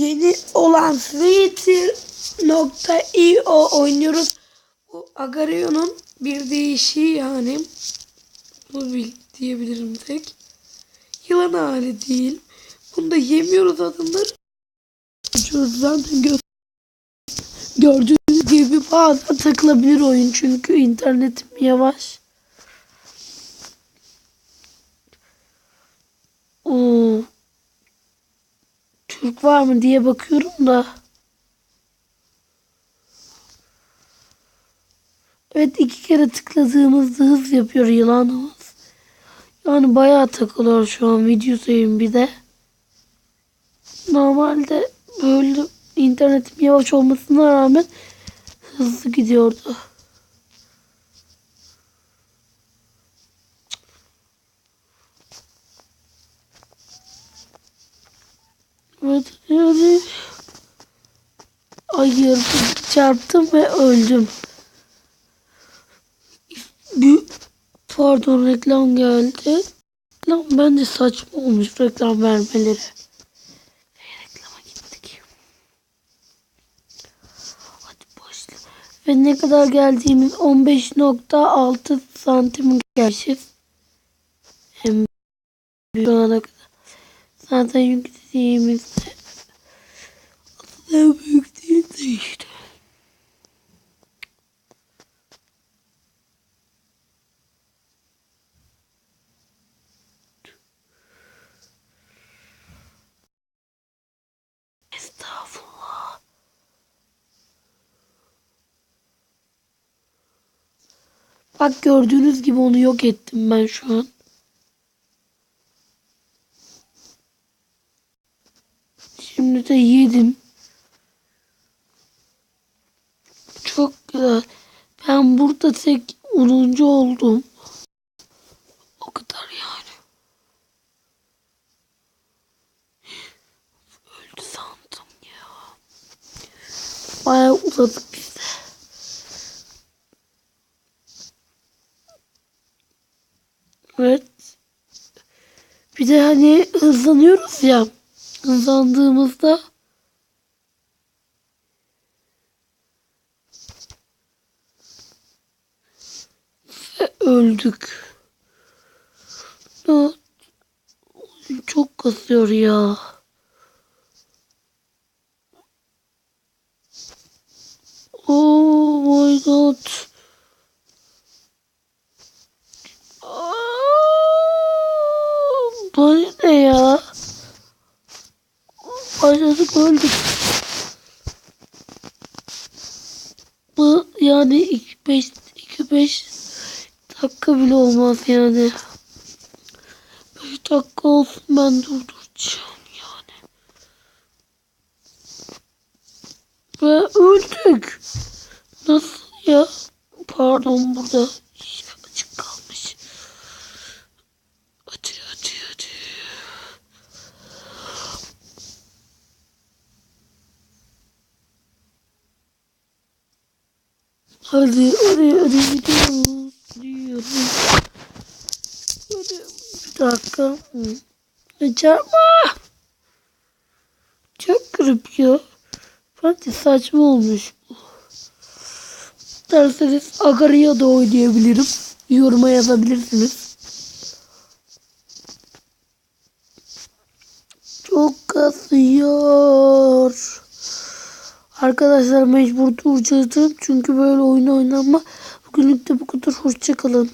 yeni olan Twitter.io oynuyoruz. Bu Agario'nun bir değişiği yani. Bunu bil, diyebilirim tek. Yılan hali değil. Bunu da yemiyoruz adımları. Zaten gö gördüğünüz gibi bazen takılabilir oyun çünkü internetim yavaş. Oo. Türk var mı diye bakıyorum da. Evet iki kere tıkladığımızda hız yapıyor yılanımız. Yani bayağı takılıyor şu an video sayım bir de. Normalde böyle internetim yavaş olmasına rağmen hızlı gidiyordu. Evet yani hayır çarptım ve öldüm. Bir, pardon reklam geldi. Lan bence saçma olmuş reklam vermeleri. Ve ne kadar geldiğimiz 15.6 santim gelmişiz. Hem şu ana kadar. Zaten yüklediğimizde aslında büyük değildi işte. Estağfurullah. Bak gördüğünüz gibi onu yok ettim ben şu an. Şimdi de yedim. Güzel. Ben burada tek 10. oldum. O kadar yani. Öldü sandım ya. Bayağı uzadık biz de. Evet. Bir de hani hızlanıyoruz ya. Hızlandığımızda ve öldük. Ya, çok kasıyor ya. Oh my god. Aa, Bu ne ya? Başladık öldük. Bu yani 2-5 2-5 dakika bile olmaz yani. 5 dakika olsun ben durduracağım yani. Ve öldük. Nasıl ya? Pardon burada açık kalmış. Hadi hadi hadi. Hadi hadi hadi gidiyoruz. Gidiyoruz. Hadi bir dakika. Çarpma. Çok garip ya. Bence saçma olmuş bu. Derseniz Agaria da oynayabilirim. Yoruma yazabilirsiniz. Çok kasıyor. Arkadaşlar mecbur duracaktım çünkü böyle oyun oynanma. Bugünlük de bu kadar. Hoşçakalın.